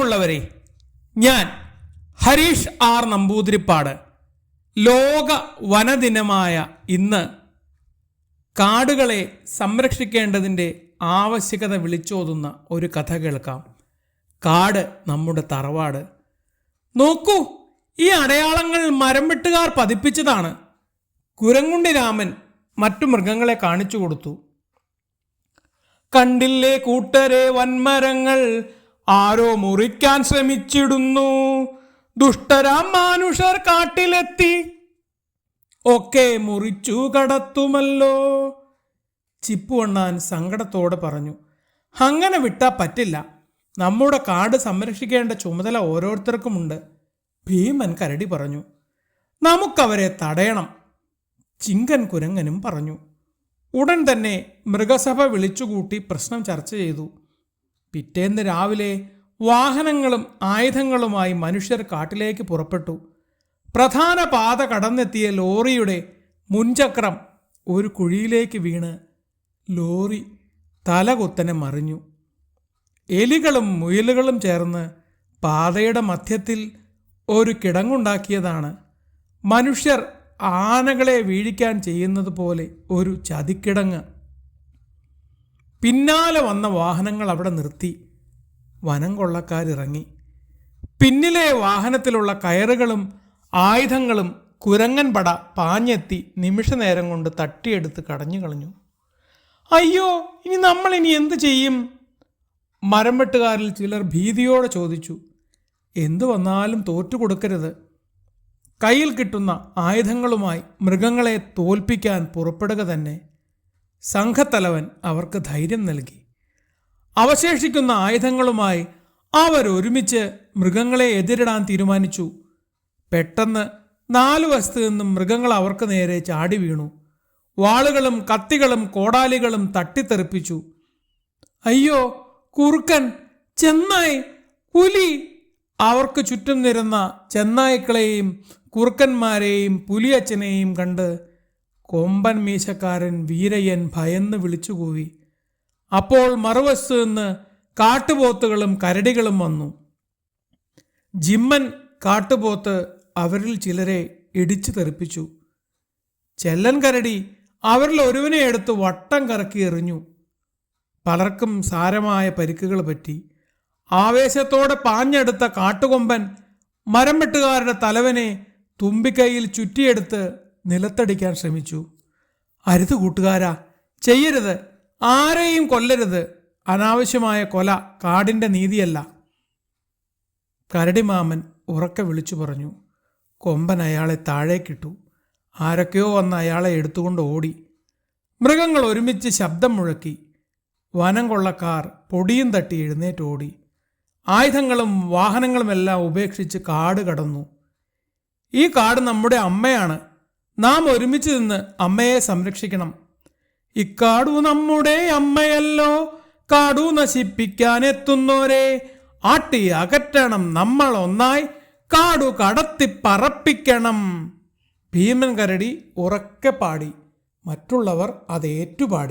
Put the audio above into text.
പ്രിയമുള്ളവരെ ഞാൻ ഹരീഷ് ആർ നമ്പൂതിരിപ്പാട് ലോക വനദിനമായ ഇന്ന് കാടുകളെ സംരക്ഷിക്കേണ്ടതിന്റെ ആവശ്യകത വിളിച്ചോതുന്ന ഒരു കഥ കേൾക്കാം. കാട് നമ്മുടെ തറവാട്. നോക്കൂ ഈ അടയാളങ്ങൾ മരം വെട്ടുകാർ പതിപ്പിച്ചതാണ്. കുരങ്ങുണ്ടി രാമൻ മറ്റു മൃഗങ്ങളെ കാണിച്ചു കൊടുത്തു. കണ്ടില്ലേ കൂട്ടരെ വൻമരങ്ങൾ ആരോ മുറിക്കാൻ ശ്രമിച്ചിടുന്നു. ദുഷ്ടരാം മാനുഷർ കാട്ടിലെത്തി. ഒക്കെ മുറിച്ചു കടത്തുമല്ലോ. ചിപ്പുവണ്ണാൻ സങ്കടത്തോടെ പറഞ്ഞു അങ്ങനെ വിട്ടാ പറ്റില്ല. നമ്മുടെ കാട് സംരക്ഷിക്കേണ്ട ചുമതല ഓരോരുത്തർക്കുമുണ്ട്. ഭീമൻ കരടി പറഞ്ഞു നമുക്കവരെ തടയണം. ചിങ്കൻ കുരങ്ങനും പറഞ്ഞു ഉടൻ തന്നെ മൃഗസഭ വിളിച്ചുകൂട്ടി പ്രശ്നം ചർച്ച ചെയ്തു. പിറ്റേന്ന് രാവിലെ വാഹനങ്ങളും ആയുധങ്ങളുമായി മനുഷ്യർ കാട്ടിലേക്ക് പുറപ്പെട്ടു. പ്രധാന പാത കടന്നെത്തിയ ലോറിയുടെ മുൻചക്രം ഒരു കുഴിയിലേക്ക് വീണ്. ലോറി തലകുത്തനെ മറിഞ്ഞു. എലികളും മുയലുകളും ചേർന്ന് പാതയുടെ മധ്യത്തിൽ ഒരു കിടങ്ങുണ്ടാക്കിയതാണ്. മനുഷ്യർ ആനകളെ വീഴിക്കാൻ ചെയ്യുന്നത് പോലെ ഒരു ചതിക്കിടങ്ങ്. പിന്നാലെ വന്ന വാഹനങ്ങൾ അവിടെ നിർത്തി. വനം കൊള്ളക്കാരിറങ്ങി. പിന്നിലെ വാഹനത്തിലുള്ള കയറുകളും ആയുധങ്ങളും കുരങ്ങൻപട പാഞ്ഞെത്തി നിമിഷനേരം കൊണ്ട് തട്ടിയെടുത്ത് കടഞ്ഞു കളഞ്ഞു. അയ്യോ ഇനി നമ്മൾ ഇനി എന്ത് ചെയ്യും? മരം വെട്ടുകാരിൽ ചിലർ ഭീതിയോടെ ചോദിച്ചു. എന്തു വന്നാലും തോറ്റുകൊടുക്കരുത് കയ്യിൽ കിട്ടുന്ന ആയുധങ്ങളുമായി മൃഗങ്ങളെ തോൽപ്പിക്കാൻ പുറപ്പെടുക തന്നെ. സംഘത്തലവൻ അവർക്ക് ധൈര്യം നൽകി. അവശേഷിക്കുന്ന ആയുധങ്ങളുമായി അവർ ഒരുമിച്ച് മൃഗങ്ങളെ എതിരിടാൻ തീരുമാനിച്ചു. പെട്ടെന്ന് നാലു വശത്തു നിന്നും മൃഗങ്ങൾ അവർക്ക് നേരെ ചാടി വീണു. വാളുകളും കത്തികളും കോടാലികളും തട്ടിത്തെറിപ്പിച്ചു. അയ്യോ കുറുക്കൻ ചെന്നായ് പുലി! അവർക്ക് ചുറ്റും നിരന്ന ചെന്നായ്ക്കളെയും കുറുക്കന്മാരെയും പുലിയച്ഛനെയും കണ്ട് കൊമ്പൻ മീശക്കാരൻ വീരയ്യൻ ഭയന്ന് വിളിച്ചുകൂവി. അപ്പോൾ മറുവശത്തു നിന്ന് കാട്ടുപോത്തുകളും കരടികളും വന്നു. ജിമ്മൻ കാട്ടുപോത്ത് അവരിൽ ചിലരെ ഇടിച്ചു തെറിപ്പിച്ചു. ചെല്ലൻ കരടി അവരിൽ ഒരുവനെ എടുത്ത് വട്ടം കറക്കി എറിഞ്ഞു. പലർക്കും സാരമായ പരിക്കുകൾ പറ്റി. ആവേശത്തോടെ പാഞ്ഞെടുത്ത കാട്ടുകൊമ്പൻ മരം വെട്ടുകാരുടെ തലവനെ തുമ്പിക്കൈയിൽ ചുറ്റിയെടുത്ത് നിലത്തടിക്കാൻ ശ്രമിച്ചു. അരുത് കൂട്ടുകാരാ ചെയ്യരുത് ആരെയും കൊല്ലരുത്. അനാവശ്യമായ കൊല കാടിന്റെ നീതിയല്ല. കരടിമാമൻ ഉറക്കെ വിളിച്ചു പറഞ്ഞു. കൊമ്പൻ അയാളെ താഴേക്കിട്ടു. ആരൊക്കെയോ വന്ന് അയാളെ എടുത്തുകൊണ്ട് ഓടി. മൃഗങ്ങൾ ഒരുമിച്ച് ശബ്ദം മുഴക്കി. വനം കൊള്ളക്കാർ പൊടിയും തട്ടി എഴുന്നേറ്റ് ഓടി. ആയുധങ്ങളും വാഹനങ്ങളുമെല്ലാം ഉപേക്ഷിച്ച് കാട് കടന്നു. ഈ കാട് നമ്മുടെ അമ്മയാണ്. നാം ഒരുമിച്ച് നിന്ന് അമ്മയെ സംരക്ഷിക്കണം. ഇക്കാടു നമ്മുടെ അമ്മയല്ലോ. കാടു നശിപ്പിക്കാൻ എത്തുന്നോരെ ആട്ടി അകറ്റണം നമ്മൾ ഒന്നായി. കാടു കടത്തി പറപ്പിക്കണം. ഭീമൻ കരടി ഉറക്കെ പാടി. മറ്റുള്ളവർ അത് ഏറ്റുപാടി